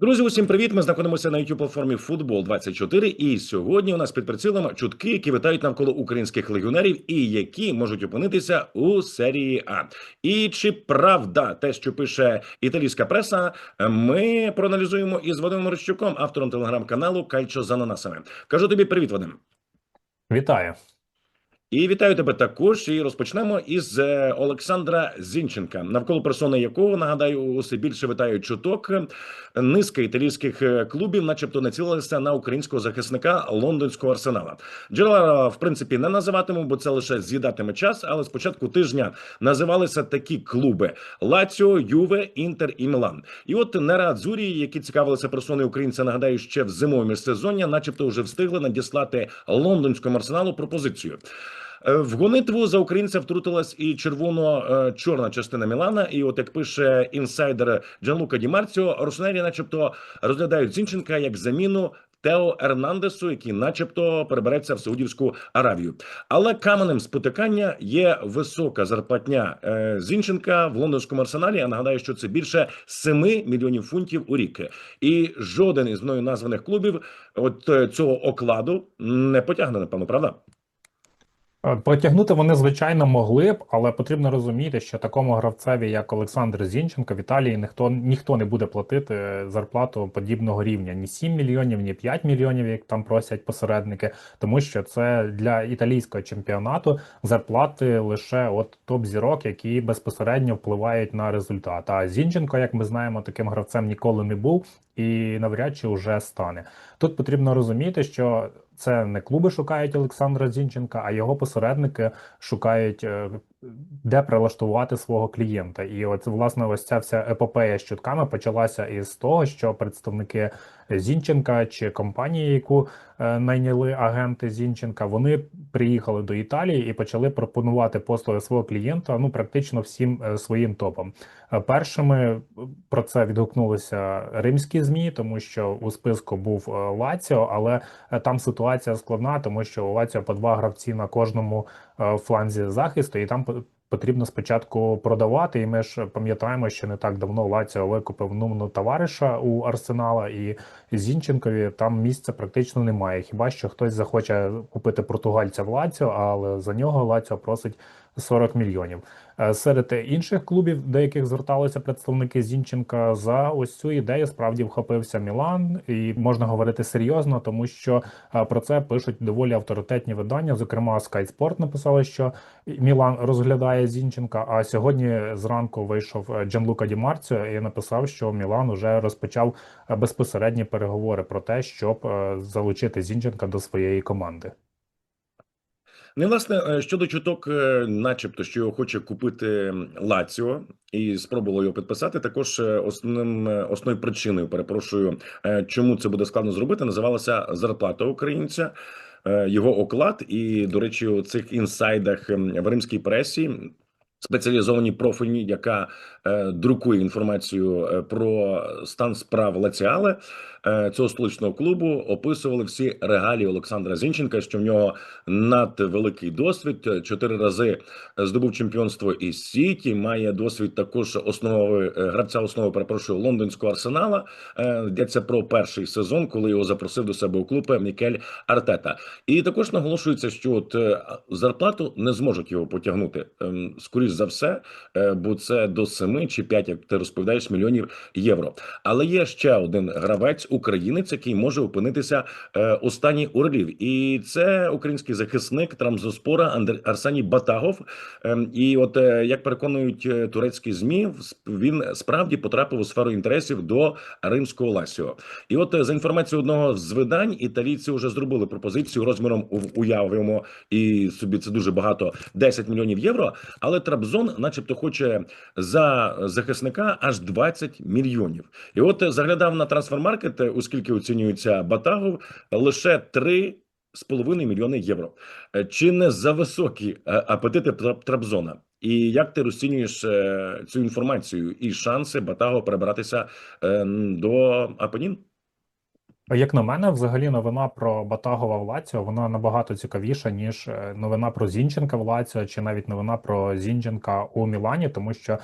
Друзі, усім привіт! Ми знаходимося на youtube платформі Футбол 24 І сьогодні у нас під прицілом чутки, які витають навколо українських легіонерів і які можуть опинитися у серії А. І чи правда те, що пише італійська преса, ми проаналізуємо із Вадимом Рощуком, автором телеграм-каналу Кальчо з ананасами. Кажу тобі привіт, Вадим. Вітаю. І вітаю тебе також. І розпочнемо із е, Олександра Зінченка, навколо персони якого нагадаю усе більше витають чуток. Низка італійських е, клубів, начебто, націлилися на українського захисника лондонського арсенала. Джерела, в принципі, не називатиму, бо це лише з'їдатиме час. Але з початку тижня називалися такі клуби: Лаціо, Юве, Інтер і Мілан. І от Нерадзурі, які цікавилися персоною українця, нагадаю, ще в зимовому міжсезоння, начебто, вже встигли надіслати лондонському арсеналу пропозицію. Е, В гонитву за українця втрутилась і червоно-чорна частина Мілана. І, от як пише інсайдер Джанлука Ді Марціо, Роснері, начебто, розглядають Зінченка як заміну. Тео Ернандесу, який, начебто, перебереться в Саудівську Аравію, але каменем спотикання є висока зарплатня е, Зінченка в лондонському арсеналі. Я нагадаю, що це більше 7 мільйонів фунтів у рік, і жоден із мною названих клубів от е, цього окладу не потягне, напевно, правда? Е, Потягнути вони, звичайно, могли б, але потрібно розуміти, що такому гравцеві, як Олександр Зінченко, в Італії ніхто ніхто не буде платити зарплату подібного рівня ні 7 мільйонів, ні 5 мільйонів, як там просять посередники, тому що це для італійського чемпіонату зарплати лише от топ-зірок, які безпосередньо впливають на результат. А Зінченко, як ми знаємо, таким гравцем ніколи не був і навряд чи вже стане. Тут потрібно розуміти, що це не клуби шукають Олександра Зінченка, а його посередники шукають, е, де прилаштувати свого клієнта. І от власне ось ця вся епопея з чутками почалася із того, що представники Зінченка чи компанії, яку е, найняли агенти Зінченка, вони приїхали до Італії і почали пропонувати послуги свого клієнта ну практично всім е, своїм топам. Е, Першими про це відгукнулися римські змі, тому що у списку був Лаціо, але там ситуація складна, тому що у Лаціо по два гравці на кожному фланзі захисту, і там потрібно спочатку продавати. І ми ж пам'ятаємо, що не так давно Лаціо викупив Нумну товариша у Арсенала, і Зінченкові там місця практично немає. Хіба що хтось захоче купити португальця в Лаціо, але за нього Лаціо просить 40 мільйонів. Е, Серед інших клубів, до яких зверталися представники Зінченка, за ось цю ідею справді вхопився Мілан, і можна говорити серйозно, тому що е, про це пишуть доволі авторитетні видання. Зокрема, Sky Sport написали, що Мілан розглядає Зінченка. А сьогодні зранку вийшов е, Джанлука Ді Марціо і написав, що Мілан уже розпочав безпосередні переговори про те, щоб залучити Зінченка до своєї команди. Ну, і, власне, е, щодо чуток, е, начебто, що його хоче купити Лаціо, і спробувало його підписати. Також е, основним основною причиною, перепрошую, чому це буде складно зробити, називалася зарплата українця. Його оклад, і до речі, у цих інсайдах в римській пресі спеціалізовані профільні, яка е, друкує інформацію е, про стан справ Лаціале е, цього столичного клубу, описували всі регалії Олександра Зінченка, що в нього надвеликий досвід. е, Чотири рази здобув чемпіонство із Сіті. Має досвід також основи е, гравця основи, перепрошую, лондонського арсенала. Е, Йдеться про перший сезон, коли його запросив до себе у клуб Мікель Артета. І також наголошується, що от е, зарплату не зможуть його потягнути. Ем, Скоріш за все, е, бо це до 7 чи 5, як ти розповідаєш, мільйонів євро. Але є ще один гравець, українець, який може опинитися е, у стані і це український захисник Трамзоспора Арсеній Батагов. Ем, І от е, як переконують турецькі змі, він справді потрапив у сферу інтересів до римського Ласіо. І от за інформацією одного з видань, італійці вже зробили пропозицію розміром уявимо і собі це дуже багато 10 мільйонів євро. Але Трабзон, начебто, хоче за захисника аж 20 мільйонів. І от заглядав на трансфермаркет, оскільки оцінюється Батагов, лише 3 з половиною мільйони євро. Е, Чи не за високі е, апетити Тра- Трабзона? І як ти розцінюєш е, цю інформацію і шанси Батаго перебратися до Апенін? Як на мене, взагалі новина про Батагова в Лаціо, вона набагато цікавіша, ніж е, новина про Зінченка в Лаціо, чи навіть новина про Зінченка у Мілані, тому що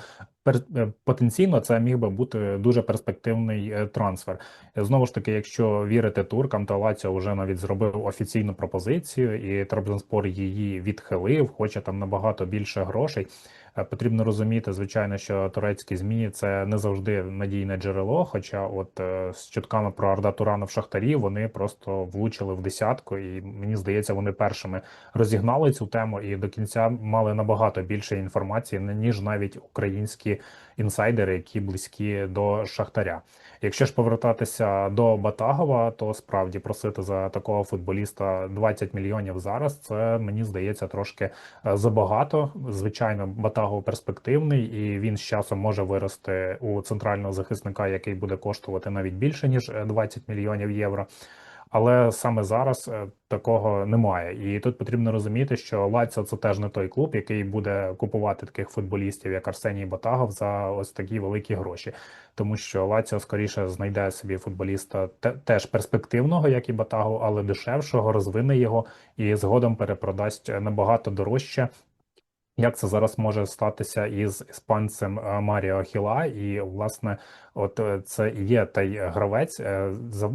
е, потенційно це міг би бути дуже перспективний е, трансфер. Знову ж таки, якщо вірити туркам, то Лаціо вже навіть зробив офіційну пропозицію, і Трабзонспор її відхилив, хоче там набагато більше грошей. Е, Потрібно розуміти, звичайно, що турецькі змі це не завжди надійне джерело. Хоча, от е, з чутками про Арда в Шахтарі вони просто влучили в десятку, і мені здається, вони першими розігнали цю тему і до кінця мали набагато більше інформації, ніж навіть українські інсайдери, які близькі до Шахтаря. Якщо ж повертатися до Батагова, то справді просити за такого футболіста 20 мільйонів зараз. Це мені здається трошки е, забагато. Звичайно, Батагов перспективний, і він з часом може вирости у центрального захисника, який буде коштувати навіть більше ніж е, 20 мільйонів євро. Але саме зараз е, такого немає, і тут потрібно розуміти, що Лаціо це теж не той клуб, який буде купувати таких футболістів, як Арсеній Батагов, за ось такі великі гроші, тому що Лаціо скоріше знайде собі футболіста теж перспективного, як і Батагов, але дешевшого, розвине його і згодом перепродасть набагато дорожче. Як це зараз може статися із іспанцем е, Маріо Хіла, і власне, от е, це і є той гравець, е,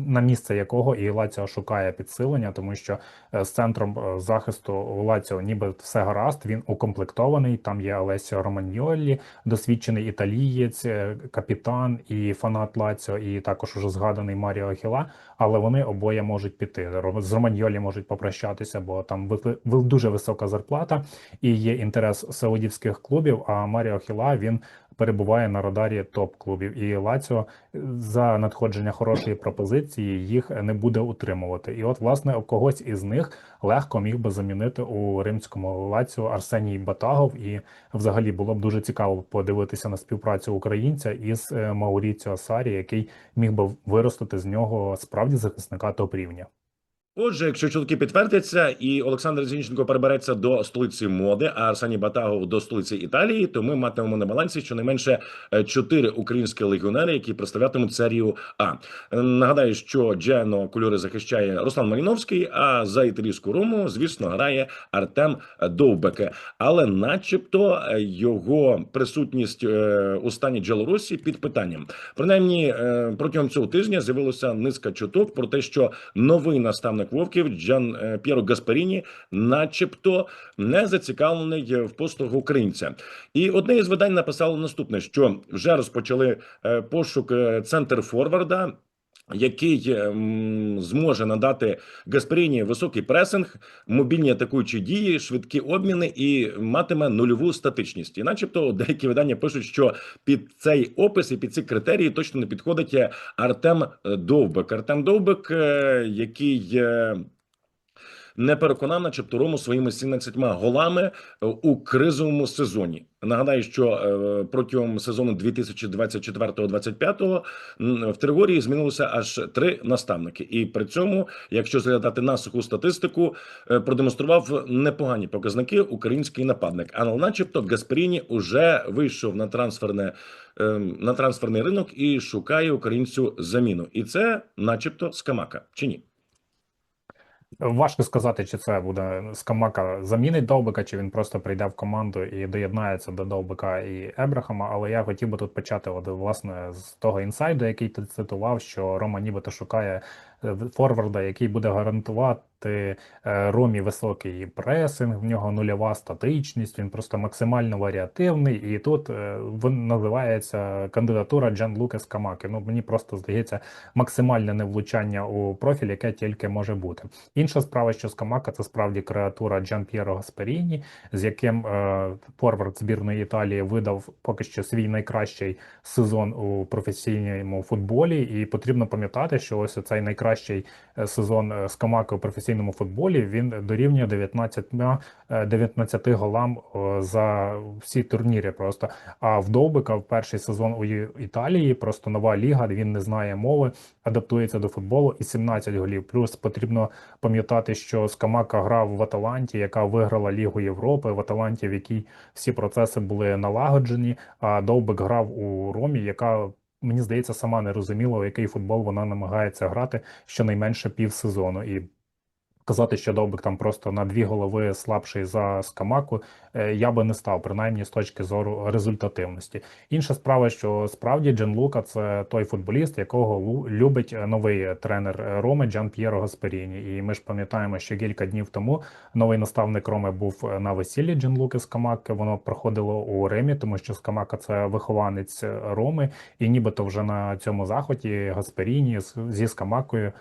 на місце якого і Лаціо шукає підсилення, тому що е, з центром захисту у Лаціо ніби все гаразд, він укомплектований. Там є Алесіо Романьолі, досвідчений італієць, капітан і фанат Лаціо, і також уже згаданий Маріо Хіла. Але вони обоє можуть піти. З Романьолі можуть попрощатися, бо там дуже висока зарплата і є інтерес саудівських клубів. А Маріо Хіла він перебуває на радарі топ-клубів. І Лаціо за надходження хорошої пропозиції їх не буде утримувати. І от, власне, когось із них легко міг би замінити у римському Лаціо Арсеній Батагов. І взагалі було б дуже цікаво подивитися на співпрацю українця із е, Мауріціо Сарі, який міг би виростити з нього справді захисника топ-рівня. Отже, якщо чутки підтвердяться, і Олександр Зінченко перебереться до столиці моди, а Арсеній Батагов до столиці Італії, то ми матимемо на балансі щонайменше е, чотири українські легіонери, які представлятимуть серію А. Нагадаю, що Джено кольори захищає Руслан Маліновський. А за італійську руму, звісно, грає Артем Довбеке. Але, начебто, е, його присутність е, у стані Джелорусі під питанням. Принаймні, протягом цього тижня з'явилося низка чуток про те, що новий наставник Вовків Джан е, П'єро Гасперіні, начебто, не зацікавлений в постугу українця. І одне із видань написало наступне: що вже розпочали е, пошук е, центр форварда. Який ем, зможе надати Гасперіні високий пресинг, мобільні атакуючі дії, швидкі обміни і матиме нульову статичність. І, начебто, деякі видання пишуть, що під цей опис і під ці критерії точно не підходить Артем Довбик. Артем Довбек, е, який е, не переконав, начебто Рому своїми 17 голами е, у кризовому сезоні. Нагадаю, що е, протягом сезону 2024-2025 м, в Тригорії змінилося аж три наставники, і при цьому, якщо зглядати на суху статистику, е, продемонстрував непогані показники український нападник. Але, начебто, Гасперіні уже вийшов на трансферне на трансферний ринок і шукає українцю заміну. І це, начебто, скамака чи ні? Важко сказати, чи це буде Скамака замінить Довбика, чи він просто прийде в команду і доєднається до Довбика і Ебрахама. Але я хотів би тут почати от, власне з того інсайду, який ти цитував, що Рома нібито шукає форварда, який буде гарантувати е, Ромі високий пресинг, в нього нульова статичність, він просто максимально варіативний. І тут е, він називається кандидатура Джан Лукас Камаки. Ну мені просто здається максимальне невлучання у профіль, яке тільки може бути. Інша справа, що Скамака це справді креатура Джан П'єро Гасперіні, з яким е, форвард збірної Італії видав поки що свій найкращий сезон у професійному футболі. І потрібно пам'ятати, що ось цей найкращий е, сезон е, Скамаки у професійному футболі він дорівнює 19, е, 19 голам е, за всі турніри. Просто а в Довбика в перший сезон у Італії просто нова ліга, він не знає мови, адаптується до футболу і 17 голів. Плюс потрібно пам'ятати, що Скамака грав в Аталанті, яка виграла Лігу Європи, в Аталанті, в якій всі процеси були налагоджені. А Довбик грав у Ромі, яка мені здається сама не розуміла, у який футбол вона намагається грати щонайменше півсезону. І сказати, що Довбик там просто на дві голови слабший за Скамаку, е, я би не став, принаймні з точки зору результативності. Інша справа, що справді Джен Лука це той футболіст, якого любить е, новий тренер е, Роми Джан П'єро Гасперіні. І ми ж пам'ятаємо, що кілька днів тому новий наставник Роми був на весіллі Джен Луки Скамаки. Воно проходило у Римі, тому що Скамака це вихованець Роми, і нібито вже на цьому заході Гасперіні зі Скамакою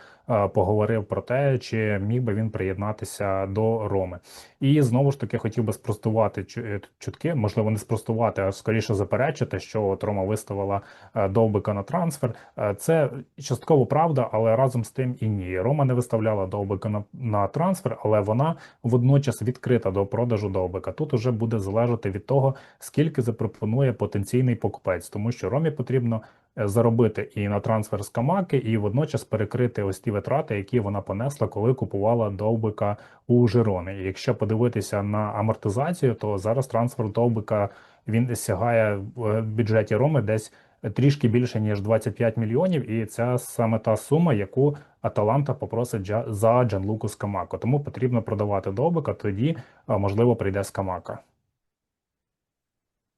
поговорив про те, чи міг би він приєднатися до Роми. І знову ж таки хотів би спростувати е, чутки, можливо, не спростувати, а скоріше заперечити, що от Рома виставила е, Довбика на трансфер. Е, Це частково правда, але разом з тим і ні. Рома не виставляла Довбика на, на трансфер, але вона водночас відкрита до продажу Довбика. Тут уже буде залежати від того, скільки запропонує потенційний покупець, тому що Ромі потрібно заробити і на трансфер з Камаки, і водночас перекрити ось ті витрати, які вона понесла, коли купувала Довбика у Жирони. І якщо подивитися на амортизацію, то зараз трансфер Довбика він сягає в бюджеті Роми десь трішки більше ніж 25 мільйонів, і це саме та сума, яку Аталанта попросить за Джанлуку Скамако. Тому потрібно продавати Довбика, тоді можливо прийде Скамака.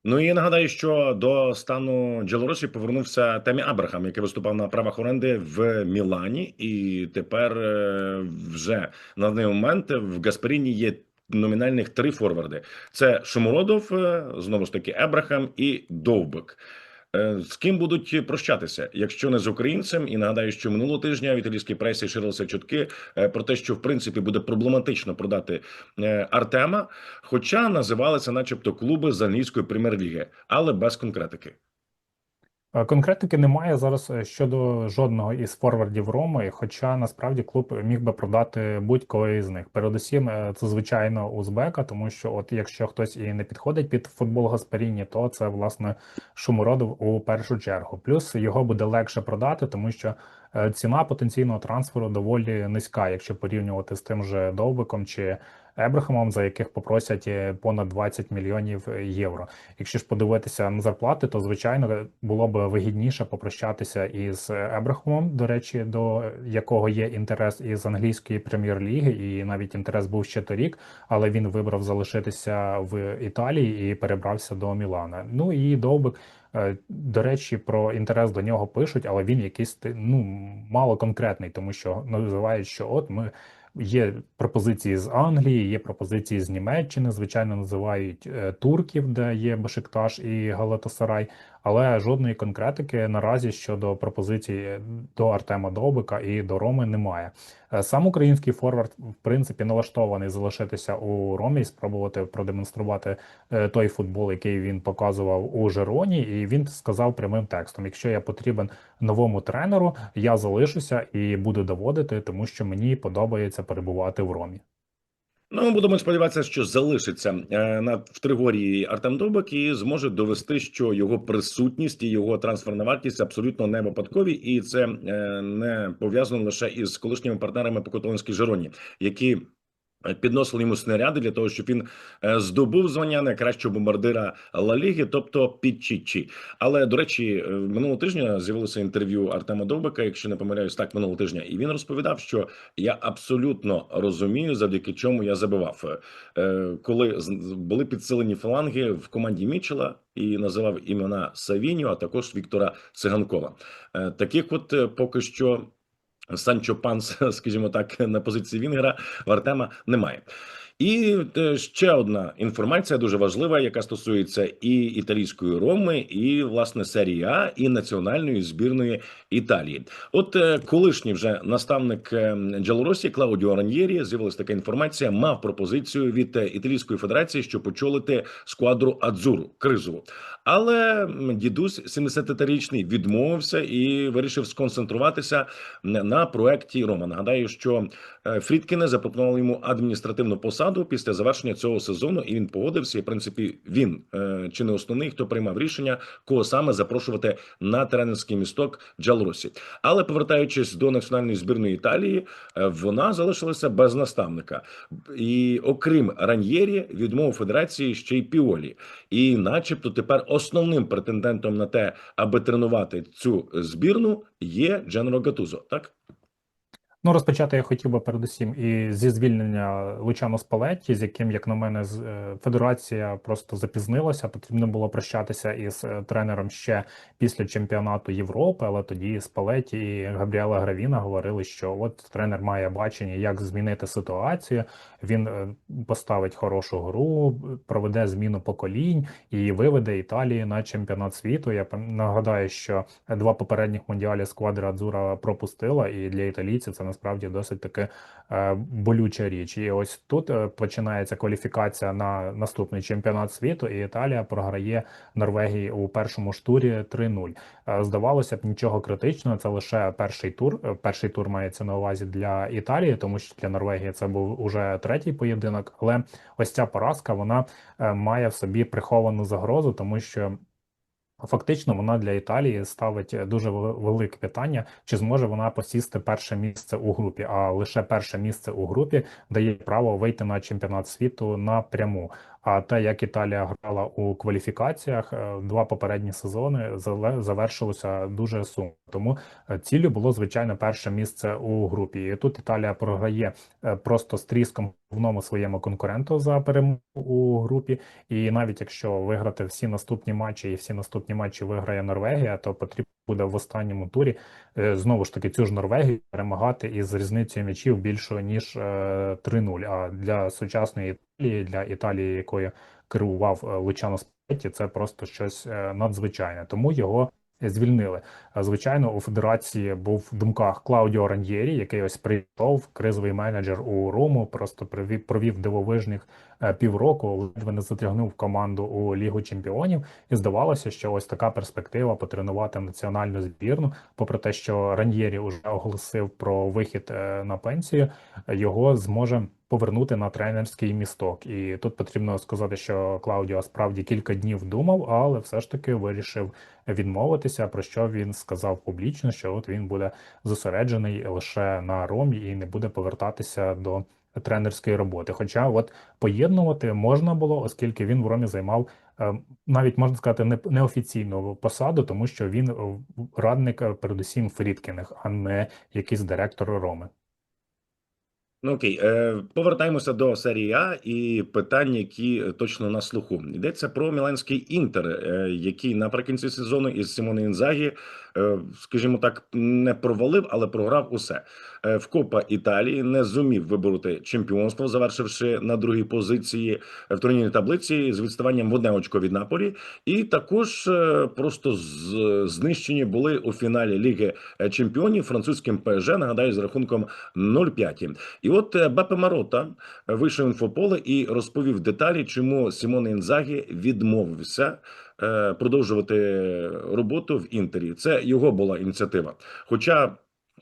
Ну і нагадаю, що до стану Джелоросі повернувся Темі Абрахам, який виступав на правах оренди в Мілані, і тепер е, вже на даний момент в Гасперіні є номінальних три форварди: це Шумородов, е, знову ж таки, Ебрахам і Довбик. Е, З ким будуть прощатися, якщо не з українцем, і нагадаю, що минулого тижня в італійській пресі ширилися чутки е, про те, що в принципі буде проблематично продати е, Артема, хоча називалися, начебто, клуби з англійської прем'єр-ліги, але без конкретики. Е, Конкретики немає зараз е, щодо жодного із форвардів Роми, хоча насправді клуб міг би продати будь-кого із них. Передусім, е, це звичайно узбека, тому що от якщо хтось і не підходить під футбол Гасперіні, то це власне Шумородов у першу чергу. Плюс його буде легше продати, тому що ціна потенційного трансферу доволі низька, якщо порівнювати з тим же Довбиком чи Ебрахамом, за яких попросять е, понад 20 мільйонів е, євро. Якщо ж подивитися на зарплати, то звичайно було б вигідніше попрощатися із Ебрахамом, до речі, до якого є інтерес із англійської прем'єр-ліги, і навіть інтерес був ще торік, але він вибрав залишитися в Італії і перебрався до Мілана. Ну і Довбик. е, До речі, про інтерес до нього пишуть, але він якийсь ну мало конкретний, тому що називають, що от ми Є пропозиції з Англії, є пропозиції з Німеччини. Звичайно, називають е, турків, де є Башикташ і Галатасарай, але жодної конкретики наразі щодо пропозицій до Артема Довбика і до Роми немає. Е, Сам український форвард, в принципі, налаштований залишитися у Ромі і спробувати продемонструвати е, той футбол, який він показував у Жероні. І він сказав прямим текстом: якщо я потрібен новому тренеру, я залишуся і буду доводити, тому що мені подобається перебувати в Ромі. Ну, ми будемо сподіватися, що залишиться е, на в Тригорії Артем Дубик і зможе довести, що його присутність і його трансферна вартість абсолютно не випадкові, і це е, не пов'язано лише із колишніми партнерами по Каталонській Жероні, які підносили йому снаряди для того, щоб він е, здобув звання найкращого бомбардира Ла Ліги, тобто Підчічі. Але до речі, е, минулого тижня з'явилося інтерв'ю Артема Довбика, якщо не помиляюсь, так минулого тижня, і він розповідав, що я абсолютно розумію, завдяки чому я забивав. Е, Коли були підсилені фаланги в команді Мічела і називав імена Савіньо, а також Віктора Циганкова. Е, Таких, от е, поки що. Санчо Панс, скажімо так, на позиції Вінгера в Артема немає. І е, ще одна інформація дуже важлива, яка стосується і італійської Роми, і власне серії А, і національної збірної Італії. От е, колишній вже наставник е, Джалоросі Клаудіо Раньєрі з'явилася така інформація. Мав пропозицію від Італійської федерації, щоб очолити сквадру Адзуру кризову. Але дідусь 73-річний відмовився і вирішив сконцентруватися на проекті Рома. Нагадаю, що Фрідкіне запропонував йому адміністративну посаду після завершення цього сезону, і він погодився. І в принципі він е, чи не основний, хто приймав рішення, кого саме запрошувати на тренерський місток Джалросі. Але повертаючись до національної збірної Італії, е, вона залишилася без наставника. І окрім Раньєрі, відмову федерації ще й Піолі. І, начебто, тепер основним претендентом на те, аби тренувати цю збірну, є Дженро Гатузо. Так Ну, розпочати я хотів би передусім і зі звільнення Лучано Спалетті, з яким, як на мене, е, федерація просто запізнилася. Потрібно було прощатися із е, тренером ще після чемпіонату Європи, але тоді Спалетті і Габріела Гравіна говорили, що от тренер має бачення, як змінити ситуацію. Він е, поставить хорошу гру, проведе зміну поколінь і виведе Італію на чемпіонат світу. Я нагадаю, що два попередніх мундіалі сквадра Адзура пропустила, і для італійців це насправді досить таки е, болюча річ. І ось тут е, починається кваліфікація на наступний чемпіонат світу, і Італія програє Норвегії у першому ж турі 3-0. Е, Здавалося б, нічого критичного. Це лише перший тур. Перший тур мається на увазі для Італії, тому що для Норвегії це був уже третій поєдинок. Але ось ця поразка вона має в собі приховану загрозу, тому що. Фактично, вона для Італії ставить дуже велике питання, чи зможе вона посісти перше місце у групі. А лише перше місце у групі дає право вийти на чемпіонат світу напряму. А те, як Італія грала у кваліфікаціях, е, два попередні сезони завершилося дуже сумно. Тому е, ціллю було звичайно перше місце у групі. І тут Італія програє е, просто з тріском головному своєму конкуренту за перемогу у групі. І навіть якщо виграти всі наступні матчі і всі наступні матчі виграє Норвегія, то потрібно буде в останньому турі знову ж таки цю ж Норвегію перемагати із різницею м'ячів більшою ніж е, 3-0. А для сучасної Італії, для Італії, якою керував е, Лучано Спалетті, це просто щось е, надзвичайне. Тому його звільнили. Звичайно, у федерації був в думках Клаудіо Раньєрі, який ось прийшов, кризовий менеджер у Рому, просто провів, провів дивовижних е, півроку, ледве не затягнув команду у Лігу Чемпіонів, і здавалося, що ось така перспектива потренувати національну збірну. Попри те, що Раньєрі вже оголосив про вихід е, на пенсію, е, його зможе повернути на тренерський місток. І тут потрібно сказати, що Клаудіо справді кілька днів думав, але все ж таки вирішив відмовитися. Про що він сказав публічно, що от він буде зосереджений лише на ромі і не буде повертатися до тренерської роботи. Хоча, от поєднувати можна було, оскільки він в ромі займав е, навіть можна сказати неофіційну посаду, тому що він е, радник е, передусім Фрідкіних, а не якийсь директор Роми. Ну окей, повертаємося до серії А і питань, які точно на слуху. Йдеться про Міланський інтер, який наприкінці сезону із Симоне Інзагі, скажімо так, не провалив, але програв усе. Е, в Копа Італії не зумів вибороти чемпіонство, завершивши на другій позиції в турнірній таблиці з відставанням в одне очко від Наполі. І також е, просто знищені були у фіналі Ліги Чемпіонів французьким ПСЖ, нагадаю, з рахунком 0-5. І от е, Бепе Марота вийшов інфополе і розповів деталі, чому Сімоне Інзагі відмовився е, продовжувати роботу в інтері. Це його була ініціатива. Хоча,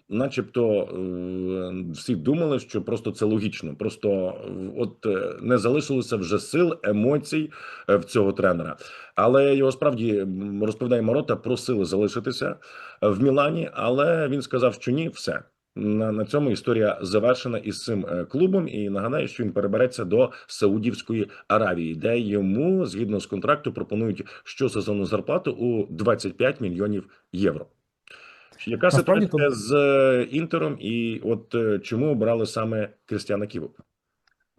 начебто, е, всі думали, що просто це логічно. Просто е, от е, не залишилося вже сил, емоцій е, в цього тренера. Але його справді розповідає Марота, просили залишитися е, в Мілані, але він сказав, що ні, все. На, на цьому історія завершена із цим е, клубом. І нагадаю, що він перебереться до Саудівської Аравії, де йому згідно з контракту пропонують щосезонну зарплату у 25 мільйонів євро. Яка ситуація з е, інтером, і от е, чому обрали саме Крістіана Ківу?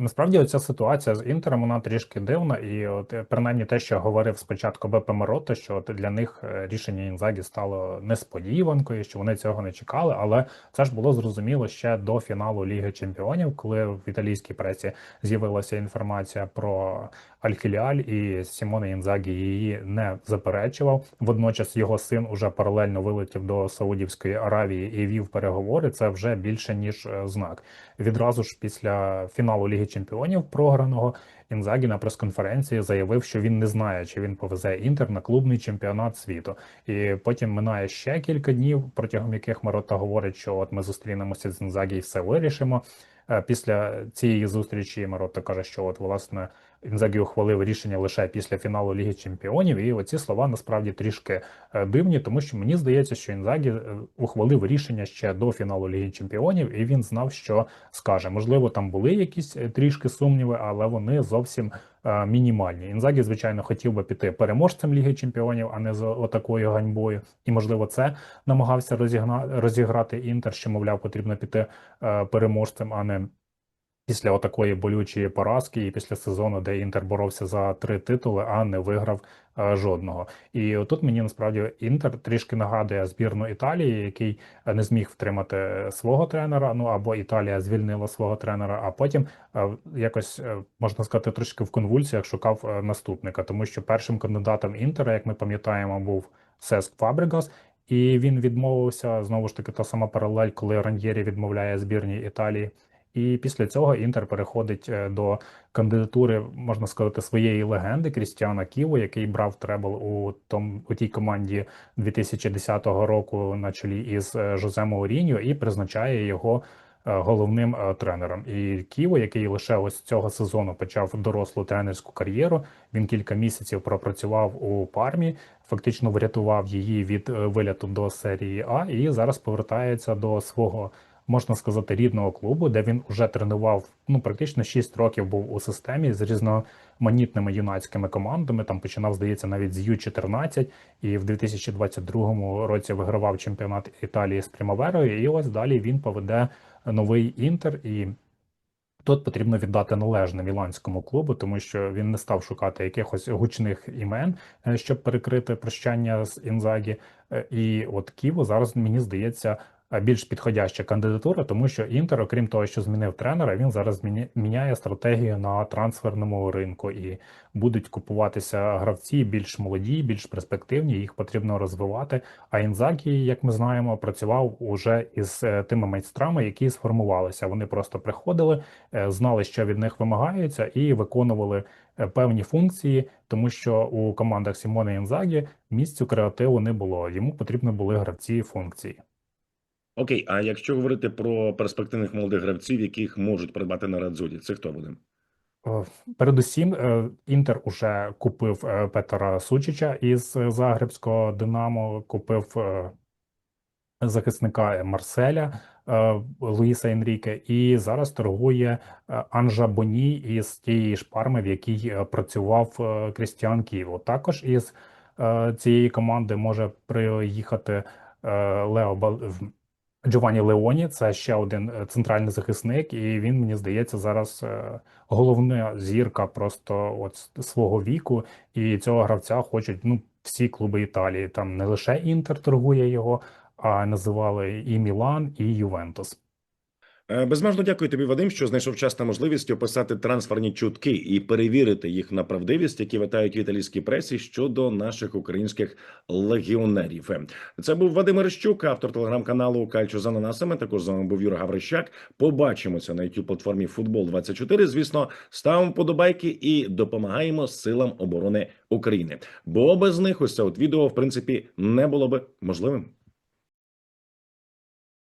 Насправді, оця ситуація з Інтером вона трішки дивна, і от е, принаймні те, що говорив спочатку БП Морота, що от для них е, рішення Інзагі стало несподіванкою, що вони цього не чекали. Але це ж було зрозуміло ще до фіналу Ліги Чемпіонів, коли в італійській пресі з'явилася інформація про Аль-Хіліаль, і Сімоне Інзагі її не заперечував. Водночас його син уже паралельно вилетів до Саудівської Аравії і вів переговори. Це вже більше ніж е, знак. Відразу ж після фіналу Ліги Чемпіонів програного Інзагі на прес-конференції заявив, що він не знає, чи він повезе Інтер на клубний чемпіонат світу. І потім минає ще кілька днів, протягом яких Марота говорить, що от ми зустрінемося з Інзагі і все вирішимо. Е, Після цієї зустрічі Марота каже, що от власне Інзагі ухвалив рішення лише після фіналу Ліги Чемпіонів. І оці слова насправді трішки е, дивні, тому що мені здається, що Інзагі е, ухвалив рішення ще до фіналу Ліги Чемпіонів, і він знав, що скаже. Можливо, там були якісь е, трішки сумніви, але вони зовсім мінімальні. Інзагі, звичайно, хотів би піти переможцем Ліги Чемпіонів, а не з отакою ганьбою. І, можливо, це намагався розігна... розіграти Інтер, що, мовляв, потрібно піти переможцем, а не після отакої болючої поразки, і після сезону, де Інтер боровся за три титули, а не виграв е, жодного. І отут мені насправді Інтер трішки нагадує збірну Італії, який е, не зміг втримати свого тренера. Ну або Італія звільнила свого тренера, а потім е, якось е, можна сказати трошки в конвульсіях шукав е, наступника, тому що першим кандидатом Інтера, як ми пам'ятаємо, був Сеск Фабрігас. І він відмовився знову ж таки та сама паралель, коли Раньєрі відмовляє збірній Італії. І після цього Інтер переходить е, до кандидатури, можна сказати, своєї легенди Крістіана Ківу, який брав требл у том у тій команді 2010 року на чолі із е, Жозе Мауріньо і призначає його е, головним тренером. І Ківо, який лише ось цього сезону почав дорослу тренерську кар'єру, він кілька місяців пропрацював у пармі, фактично врятував її від виляту до серії А, і зараз повертається до свого можна сказати, рідного клубу, де він вже тренував ну практично 6 років був у системі з різноманітними юнацькими командами. Там починав, здається, навіть з Ю-14, і в 2022 році вигравав чемпіонат Італії з Примаверою. І ось далі він поведе новий інтер і. Тут потрібно віддати належне міланському клубу, тому що він не став шукати якихось гучних імен, е, щоб перекрити прощання з Інзагі. Е, І от Ківо зараз мені здається більш підходяща кандидатура, тому що Інтер, окрім того, що змінив тренера, він зараз міняє стратегію на трансферному ринку і будуть купуватися гравці більш молоді, більш перспективні. Їх потрібно розвивати. А Інзагі, як ми знаємо, працював уже із е, тими майстрами, які сформувалися. Вони просто приходили, е, знали, що від них вимагається, і виконували е, певні функції, тому що у командах Сімоне Інзагі місцю креативу не було. Йому потрібні були гравці функції. Окей, а якщо говорити про перспективних молодих гравців, яких можуть придбати на Радзуді, це хто буде? Е, Передусім, е, Інтер уже купив е, Петера Сучича із Загребського Динамо, купив захисника Марселя Луїса Енріке, і зараз торгує Анжа Боні із тієї ж парми, в якій працював Крістіан Ківо. Також із цієї команди може приїхати Лео Джованні Леоні. Це ще один е, центральний захисник, і він мені здається зараз е, головна зірка просто от свого віку. І цього гравця хочуть ну всі клуби Італії. Там не лише Інтер торгує його, а називали і Мілан, і Ювентус. Е, Безмежно дякую тобі, Вадим, що знайшов час та можливість описати трансферні чутки і перевірити їх на правдивість, які витають в італійській пресі щодо наших українських легіонерів. Це був Вадим Мерещук, автор телеграм-каналу Кальчо з ананасами. Також з вами був Юра Гаврищак. Побачимося на youtube платформі Футбол 24 Звісно, ставимо подобайки і допомагаємо силам оборони України. Бо без них ось це от відео в принципі не було би можливим.